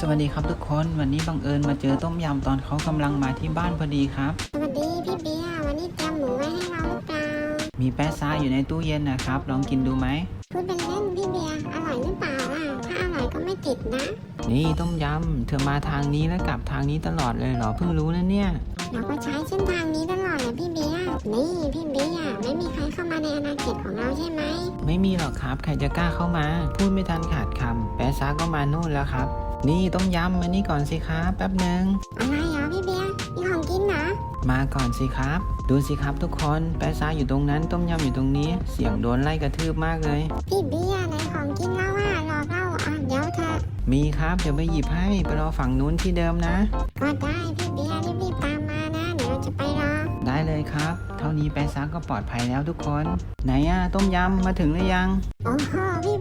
สวัสดีครับทุกคนวันนี้บังเอิญมาเจอต้มยำตอนเขากำลังมาที่บ้านพอดีครับ สวัสดีพี่เบียร์วันนี้เตรียมหมูไว้ให้เราหรือเปล่ามีแป๊ะซ่าอยู่ในตู้เย็นนะครับ ลองกินดูไหมพูดเป็นเล่นพี่เบียร์อร่อยหรือเปล่าล่ะถ้าอร่อยก็ไม่ติดนะ นี่ต้มยำเธอมาทางนี้แล้วกลับทางนี้ตลอดเลยเหรอเพิ่งรู้นะเนี่ย เราก็ใช้เส้นทางนี้ตลอดเลยพี่เบียร์นี่พี่เบียร์ไม่มีใครเข้ามาในอาณาเขตของเราใช่ไหมไม่มีหรอกครับ ใครจะกล้าเข้ามา พูดไม่ทันขาดคำแป๊ะซ่าก็มานู่นแล้วครับ นี่ต้มยำมานี่ก่อนสิครับแป๊บหนึ่งอะไรเหรอพี่เบียร์มีของกินเหรอมาก่อนสิครับ ดูสิครับทุกคนแป๊ะซ่าอยู่ตรงนั้นต้มยำอยู่ตรงนี้ เสียงโดนไล่กระทืบมากเลย พี่เบียร์ไหนของกินเราอะรอเราอะเดี๋ยวเธอะมีครับเดี๋ยวไปหยิบให้ไปรอฝั่งนู้นที่เดิมนะ ก็ได้พี่เบียร์รีบๆตามมานะเดี๋ยวเราจะไปรอ ได้เลยครับ เท่านี้แป๊ะซ่าก็ปลอดภัยแล้วทุกคน ไหนอะต้มยำมาถึงหรือยังโอ้โหพี่